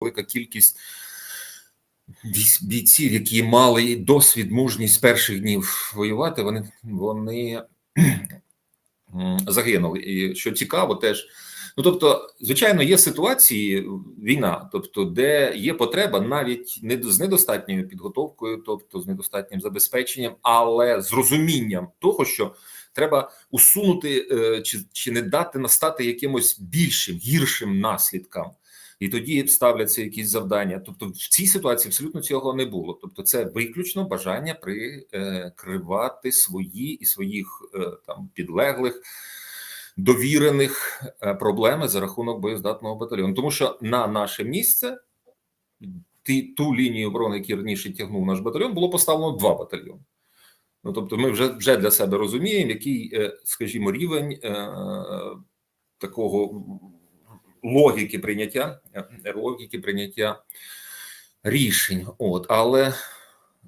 велика кількість бійців, які мали досвід, мужність перших днів воювати, вони, вони загинули. І що цікаво, теж. Ну, тобто, звичайно, є ситуації війна, тобто, де є потреба навіть не з недостатньою підготовкою, тобто з недостатнім забезпеченням, але з розумінням того, що треба усунути е, чи, чи не дати настати якимось більшим, гіршим наслідкам. І тоді ставляться якісь завдання. Тобто, в цій ситуації абсолютно цього не було. Тобто, це виключно бажання прикривати свої і своїх е, там підлеглих довірених е, проблеми за рахунок боєздатного батальйону. Тому що на наше місце ті, ту лінію оборони, які раніше тягнув наш батальйон, було поставлено два батальйони. Ну тобто, ми вже вже для себе розуміємо, який, е, скажімо, рівень е, такого логіки прийняття, е, логіки прийняття рішень. От, але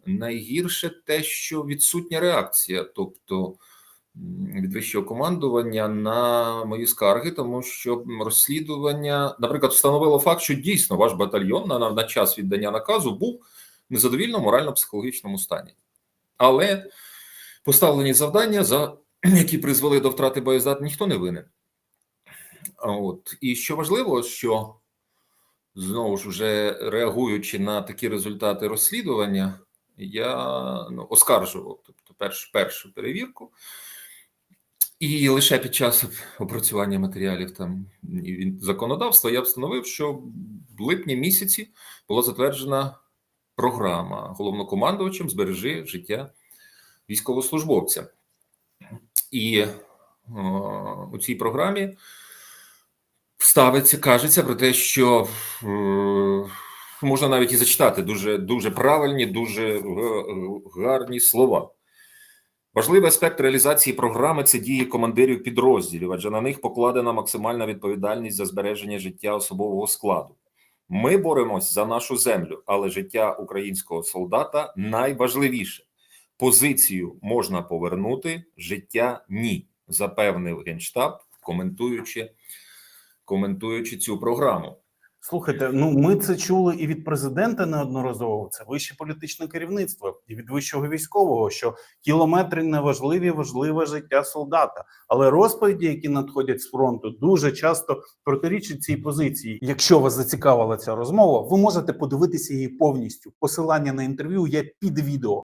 найгірше те, що відсутня реакція, тобто від вищого командування на мої скарги, тому що розслідування, наприклад, встановило факт, що дійсно ваш батальйон на, на час віддання наказу був в незадовільному морально-психологічному стані. Але поставлені завдання, за які призвели до втрати боєздат, ніхто не винен. От. І що важливо, що знову ж вже реагуючи на такі результати розслідування, я ну, оскаржував тобто перш, першу перевірку, і лише під час опрацювання матеріалів там законодавства я встановив, що в липні місяці була затверджена програма. Головнокомандувачем збережи життя військовослужбовця. І о, у цій програмі ставиться, кажеться про те, що е, можна навіть і зачитати дуже, дуже правильні, дуже гарні слова. Важливий аспект реалізації програми це дії командирів підрозділів, адже на них покладена максимальна відповідальність за збереження життя особового складу. Ми боремось за нашу землю, але життя українського солдата найважливіше. Позицію можна повернути, життя ні, запевнив генштаб, коментуючи, коментуючи цю програму. Слухайте, ну ми це чули і від президента неодноразово. Це вище політичне керівництво, і від вищого військового, що кілометри не важливі, важливе життя солдата. Але розповіді, які надходять з фронту, дуже часто протирічать цій позиції. Якщо вас зацікавила ця розмова, ви можете подивитися її повністю. Посилання на інтерв'ю є під відео.